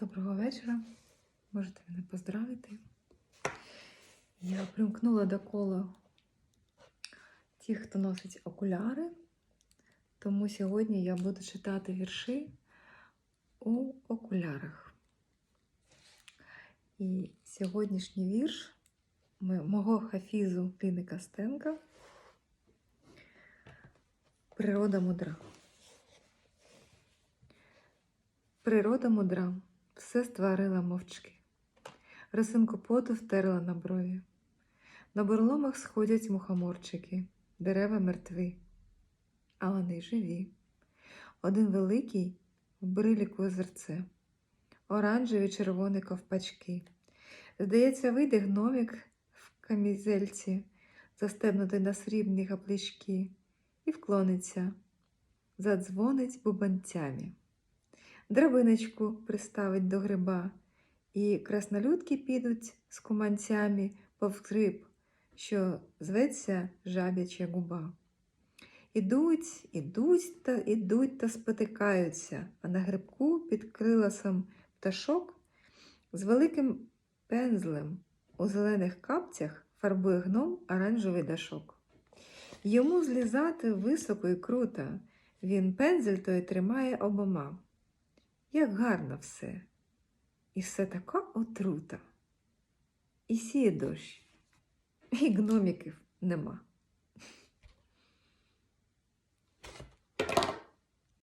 Доброго вечора. Можете мене поздравити. Я примкнула до кола тих, хто носить окуляри. Тому сьогодні я буду читати вірші у окулярах. І сьогоднішній вірш мого хафізу Ліни Костенка Природа мудра. Природа мудра, все створила мовчки. Росинку поту втерла на брові. На бурломах сходять мухоморчики, дерева мертві, а вони живі. Один великий в бриліку озерце, оранжеві червоні ковпачки. Здається, вийде гномик в камізельці, застебнутий на срібні гаплички, і вклониться, задзвонить бубанцями. Драбиночку приставить до гриба, і краснолюдки підуть з куманцями повз гриб, що зветься жабяча губа. Ідуть, ідуть та ідуть та спотикаються, а на грибку під криласом пташок з великим пензлем у зелених капцях фарбує гном оранжевий дашок. Йому злізати високо і круто, він пензель той тримає обома. Як гарно все, і все така отрута. І сіє дощ, і гноміків нема.